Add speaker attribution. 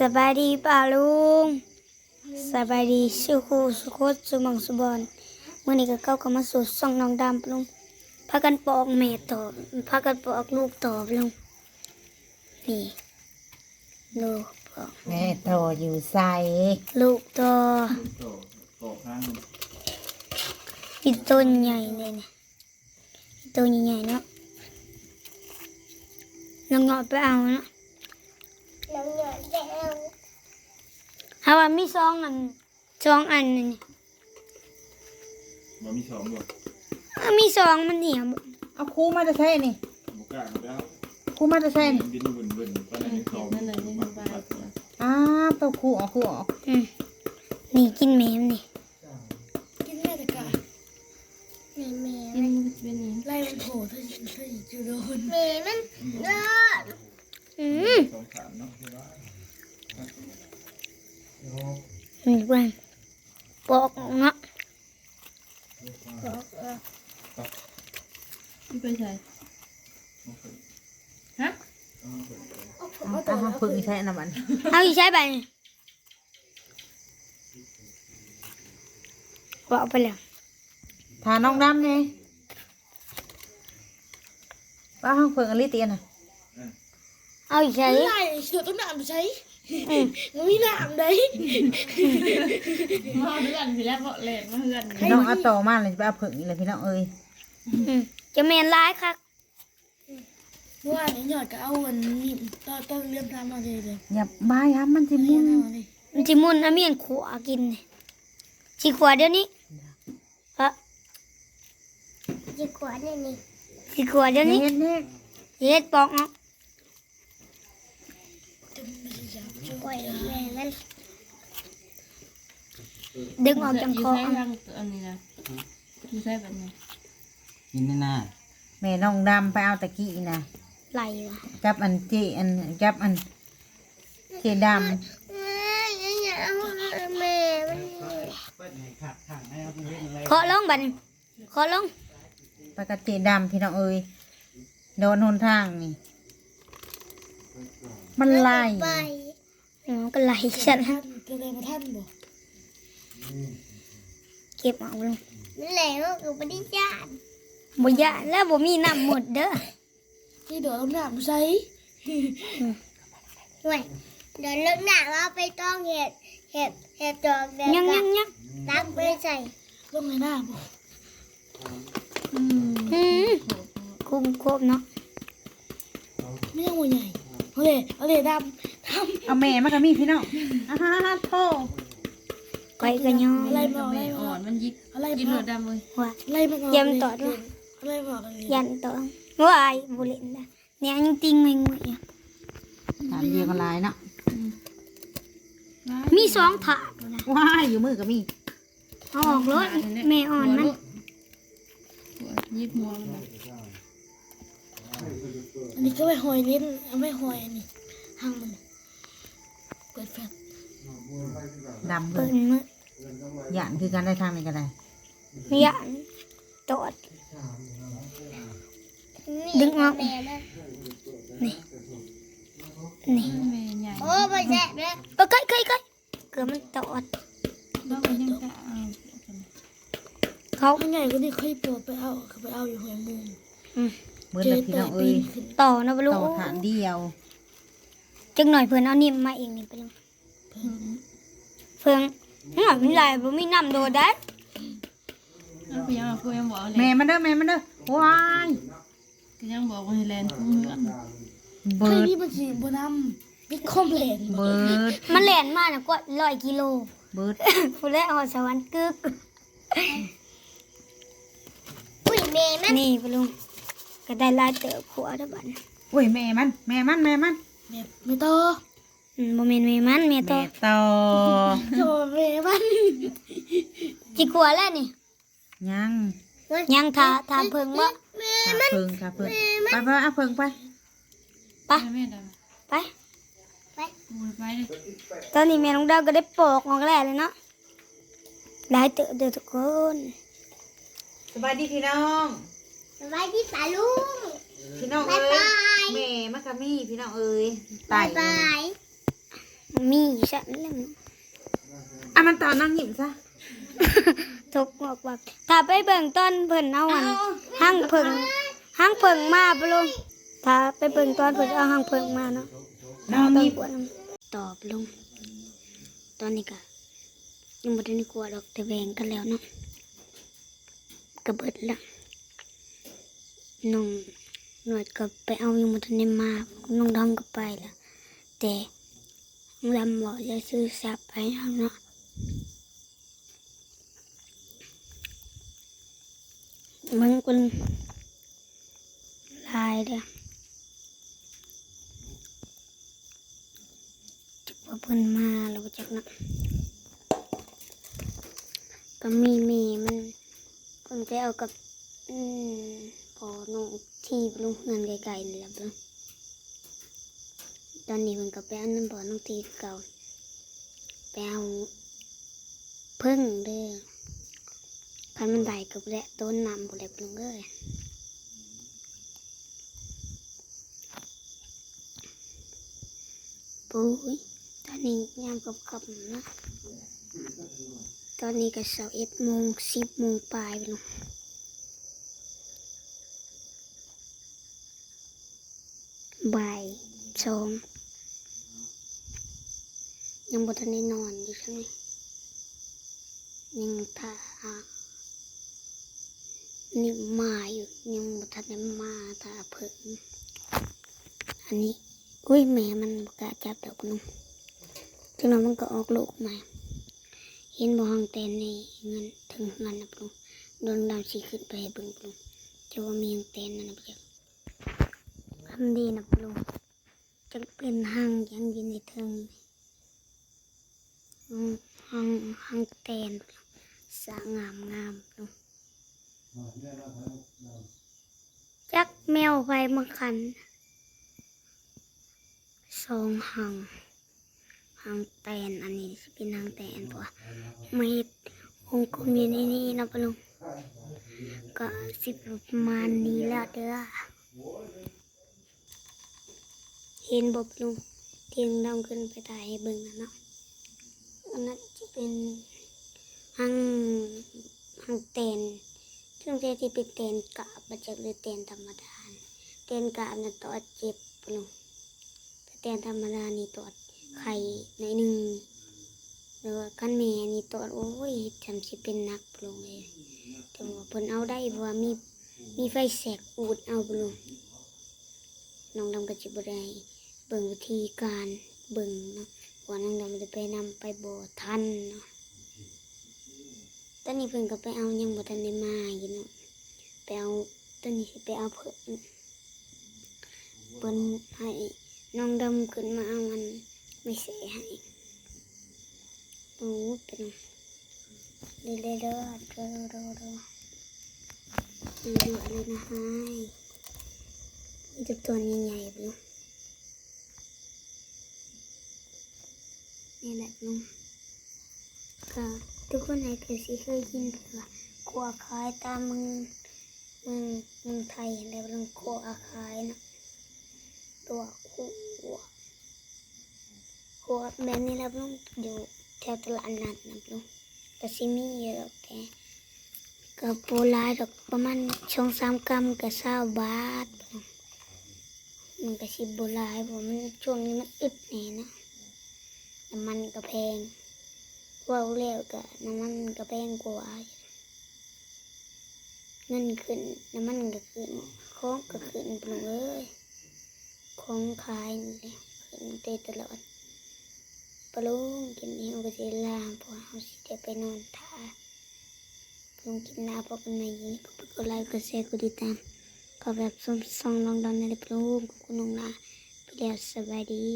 Speaker 1: สบายดีป่าลุงสบายดีสุขุสุขดสุมังสุบอนเมื่อนี้ก็เข้าก็มาสู่ส่องน้องดำปะลุงพากันปอกแม่ต่อพากันปอกลูกต่อปะลุงนี่ลูกปอก
Speaker 2: แม่โตอยู่ใส่
Speaker 1: ลูกต่อ
Speaker 3: โตโตข้าง
Speaker 1: มีต้นใหญ่เลยเนี่ยมีต้นใหญ่ๆเนาะน้องเงาะไปเอาเนาะ ถ้าว่ามีสองอันสองอันนี่
Speaker 3: มันมีสองบ่
Speaker 1: อะมีสองมันเหี่ยวบ่
Speaker 2: เอาครูมาจะใช่นี่
Speaker 3: บุกล้ามาแล้ว
Speaker 2: ครูมาจะใช่นี่
Speaker 3: บินบึนบึนตอนนั้นยังโตนั่นเลยยังบาด
Speaker 2: อ้าวเต้าครูออกครูออก
Speaker 1: อืมนี่กินแหมมนี่
Speaker 4: กินแม่ตะกะ
Speaker 1: นี่แหม
Speaker 4: กินเป็นนี้ไล่มันโผล่ถ้าถ้าอยู่โดน
Speaker 1: แหมมันเด้ออืม
Speaker 3: สองสามเนาะ ใช่ไหม
Speaker 1: นี่เพื่อนปอกออกเนาะ
Speaker 4: มันไปใส่ฮะ
Speaker 2: เอาเอาฝึกใช้น้ำ มัน
Speaker 1: เอาอีกใช้ไปนี่ปอกไปแล้ว
Speaker 2: ทาน้องดำไงป้าห้องฝึกอลิเตียนอะ
Speaker 1: เอาอีกใช้
Speaker 4: ไล่เสือต้องหนามใช้
Speaker 1: อืม
Speaker 4: มันมีหนามได้มาเพื่อนพี่แล้วบอกเลนมาเพื่อน
Speaker 2: พี่น้องเอาโตมาเลยไปเอาฝึกนี่เลยพี่น้องเอ้ย
Speaker 1: อืมจะแมนร้ายคัก
Speaker 4: เมื่อวานนี้หยอดก็เอาวันนี้ตอนตอนเรียนทำมาเลยเลย
Speaker 2: อย่าบ้าย้ำมันจะ
Speaker 4: เรี
Speaker 2: มุ่
Speaker 4: ยน
Speaker 2: น
Speaker 4: มาเลย
Speaker 1: มันจิมุนเอาเมียนขัวกินนี่สิขัวเดี๋ยวนี้ฮะสิขัวเดี๋ยวนี้สิขัวเดี๋ยวนี้
Speaker 2: เฮ็ดนี่
Speaker 1: เฮ็ดปอกเนาะ ปล่อยแม่มันดึงออกจากคอ
Speaker 4: ใช้ทางอันนี้นะอยู่ใช้แบบนี้
Speaker 5: กินแน่น่า
Speaker 2: แม่น้องดำไปเอาตะกี้นะ
Speaker 1: ไหลว่ะ
Speaker 2: จับอันเจอันจับอันเจด
Speaker 1: เคาะลงบัดนี้เคาะลงำ
Speaker 2: ไปกับเจดำพี่น้องเอ้ยโดนหนทางนี่ มันไล่
Speaker 1: อืมก็ไหลฉัน
Speaker 4: ท่านจะเลยมาท่านบอก
Speaker 1: เก็บเอาลงมันไหลก็คือบ่ได้ยานบ่ยานแล้วบ่มีน้ำหมดเด้อ
Speaker 4: ที่เดี๋ยวเอาหนามใช้
Speaker 6: เว้ยเดี๋ยวเลิกหนักเราไปต้องเห็ดเห็ดเห็ดจอกเด็ก
Speaker 1: ยังยังยัง
Speaker 6: ตักไปใส่
Speaker 4: ลงในหน้าบอก
Speaker 1: อืมคุมครบเนาะ
Speaker 4: ไม่ต้องหัวใหญ่เอาเลยเอาเลยดำท
Speaker 2: เอาแม่มากับมีพี่น้องอ่าฮะโทษ
Speaker 1: ไปก็ย่อำ
Speaker 4: อะไรมาอะไรมา
Speaker 7: มันยิบ
Speaker 4: อะไร
Speaker 7: กิน
Speaker 4: มา
Speaker 7: หัวดำเลย
Speaker 1: ว่า
Speaker 4: อะไรมา
Speaker 1: เยี่ยมต่อด้วย
Speaker 4: อะไรมาอะไร
Speaker 1: ยันต่อวายบุเรนนะเนี่ยยังติงไม่งวยอะ
Speaker 2: ถามเดียวกันหลายเนาะ
Speaker 1: มีสองถาดนะ
Speaker 2: ว้ายอยู่มือกับมี
Speaker 1: เอาออกรถแม่อ่อนมัน
Speaker 7: ยิบหัวมัน
Speaker 4: อันนี้ก็ไม่หอยเล่นไม่หอยอันนี้หางมันเปิดแฟลช
Speaker 2: ดำเล
Speaker 1: เปิ
Speaker 2: ย
Speaker 1: ดมือ
Speaker 2: หยานคือการได้ทางในกระได
Speaker 1: ยันจอด ดึงออก
Speaker 6: แม่นะ
Speaker 1: นี่
Speaker 7: แม่ใหญ่
Speaker 6: โอ้ไปแซ่บเลย
Speaker 1: เออใกล้ใกล้ใกล้เกือบมันจอด
Speaker 7: แล้วก็ยังจะเอา
Speaker 1: เขา
Speaker 4: ข้างใหญ่ก็นี่ค่อยปวดไปเอาไปเอาอยู่หอยมุม
Speaker 2: เมื่อเลยพี่น้องเอ้ย
Speaker 4: ขึ้น
Speaker 1: ต่อนะบลู
Speaker 2: ต่อฐานเดียว
Speaker 1: จังหน่อยเพื่อนเอานิ่มมาเองนี่ไปเลยเพื่ อนหน่อยไม่ไรบ่มีน้ำโดดได้
Speaker 7: แล้วก็ยังเอาคุยยังบอกเลย
Speaker 2: แม่มันเด้อแม่มันเด้อว้าย
Speaker 7: ก็ยังบอกว่าให้แลนด์เพื่อน
Speaker 2: เบิ
Speaker 4: ใคร
Speaker 2: ด
Speaker 4: ที่มันสีบน้ำบิ๊กคอมเพลน
Speaker 2: เบิด
Speaker 1: มันแหลนมากนะกว่าร้อยกิโล
Speaker 2: เบิด
Speaker 1: ผู้แรกเอาสวรรค์กึก
Speaker 6: อุ้ยแม่มัน
Speaker 1: นี่ไปลุงก็ได้ลายเต๋อผัวแล้วบัดนี้
Speaker 2: โอ้ยแม่มันแม่มันแม่มัน
Speaker 4: แม่ไม่โต
Speaker 1: อืม บ่แม่นแม่มันแม่ต่อ
Speaker 2: แม่ต่อ
Speaker 4: โจแม่มัน
Speaker 1: จิกลัวแล้วนี่
Speaker 2: ยัง
Speaker 1: ยังทาทาเพิ่งบ่
Speaker 2: ขาเพิงขาเพิงไปไปเอาเพิงไป
Speaker 1: ไป
Speaker 7: แม่ด
Speaker 1: ไปำ
Speaker 7: มูไปเลย
Speaker 1: ตอนนี้แม่น้องดาวก็ได้ปอกออกแล้วเลยเนาะลายเต๋อเด้อทุกคน
Speaker 2: สบายดีพี่น้อง
Speaker 6: สบายดีป่าลุง
Speaker 2: พี่น้อง
Speaker 6: บ๊า
Speaker 2: เอ้
Speaker 6: ย
Speaker 2: ย
Speaker 6: บาย
Speaker 2: แม่มักกะมี่พี่น้องเอ้ย
Speaker 6: บายบาย
Speaker 1: บ มีฉันเล่ม
Speaker 2: อะมันตอนนั่งหยิบซะ
Speaker 1: ทุกบอกว่าถ้าไปเบิ่งต้นเพิ่นเอาอันห้างเพิ่งห้างเพิ่งมาปะลุงถ้าไปเบิ่งตอนเพิ่นเอาห้างเพิ่งมาเนาะ
Speaker 2: น้อง
Speaker 1: ต้อ
Speaker 2: มี
Speaker 1: งกวดน้ำตอบลุงตอนนี้ก็ยังบ่ได้กลัวดอกแต่แบ่งกันแล้วเนาะก็เบิดละน้องหนวดก็ไปเอายังบ่ทันได้มาน้องดำก็ไปละแต่ น้องดำบอกจะซื้อสับไปเอาเนาะมึงคนลายเด้อจุบเพิ่นมาแล้วบ่จักนะก็มีเมมันคนไปเอากับ อืมพอน้องที่ลงเงินไกลๆนี่แหละเบิ่ง ตอนนี้เพิ่นก็ไปอันนั้นบ่น้องทีเก่าไปเอาพึ่งเด้อคันมันได้กับแหละต้นน้ำบุเล็บลงเลยปุ้ยตอนนี้ยามกับกับนะตอนนี้ก็สาวเอ็ดโมงสิบโมงปลายไปลงบ่ายสอง ยังบทันได้นอนอยู่ใช่ไหมยังท่านี่มาอยู่ยังบทันได้มาถ้าเพิ่งอันนี้อุ้ยแม่มันบกล้าจับดอกนุ่มจังนั้นมันก็ออกลูกมาเห็นบ่ห้องเต้นในเงินถึงเงินนะปลุงโดนดำสีขึ้นไปบิ่งปลุงจะว่ามีห้องเต้นนั่นนะปลุงทำดีนะปลุงจะเป็นห้างยังยินในเทิง ห้องห้องเต้นปลุงสร้างงามงามปลุงจักแมวไปมาคันสองหังหังแตนอันนี้สิเป็นหังแตนปะมาเห็ดวงกลมอยู่ในนี้นะปะลุงก็สิประมาณนี้แล้วเด้อเห็นบบลุงเทียงดำขึ้นไปถ่ายให้เบิ่งนะเนาะันนั้นจะเป็นหังหังแตนซึ่งเจที่เป็นเตนกาบมาจากเลยเตนธรรมดาเตนกาบน่ะตอดเจ็บปลุงแต่เตนธรรมดานี่ตอดไข่ในหนึ่งแล้วก็ขั้นแม่นี่ตอดโอ้ยทำสิเป็นนักปลุงเลยแต่ว่าเพิ่นเอาได้เพราะว่ามีมีไฟแสกอูดเอาปลงน้องดำก็จิบได้เบิ่งวิธีการเบิ่งเนาะ ว่าน้องดำจะไปนำไปบ่ทันเนาะตอนนี้เพิ่นก็ไปเอายังบ่ทันได้มาอยู่เนาะไปเอาตอนนี้ไปเอาเพิ่นเพิ่นให้น้องดำขึ้นมาเอามันไม่เสียให้โอ้เป็นเรื่อยๆเด้อเด้อเด้อเด้อเด้อดูดูอะไรนะฮายมีแต่ตัวใหญ่ๆไปลูก นี่แหละลุงก็ทุกคนในเคยสิเคยยินว่าขัวขายตามเมืองเมืองเมืองไทยแล้วเรื่องขัวขายนะตัวขัวขัวแบบนี้แล้วลุงอยู่แถวตลาดนัดนะลุงก็สิมีเยอะแต่ก็โปรหลายดอกประมาณช่องสามกรัมก็เศร้าบาทมันก็สิโบหลายเพราะมันช่วงนี้มันอึดแน่นะ น้ำมันก็แพงเว่าเร็วกะน้ำมันก็แพงกว่าเงินขึ้นน้ำมันก็ขึ้นของก็ขึ้นปลุงเอ้ยของขายนี่แหละขึ้นเตะตลอดปลุงกินนี้ก็จะลาพราะเขาสิจะไปนอนท่าปลุงกินน้ำพอกันใหม่ยินก็ไปกดไลค์กดแชร์กดติดตามก็แบบส่งส่องลองดอนในปลุงกับคุณน้องนาไปแล้วสบายดี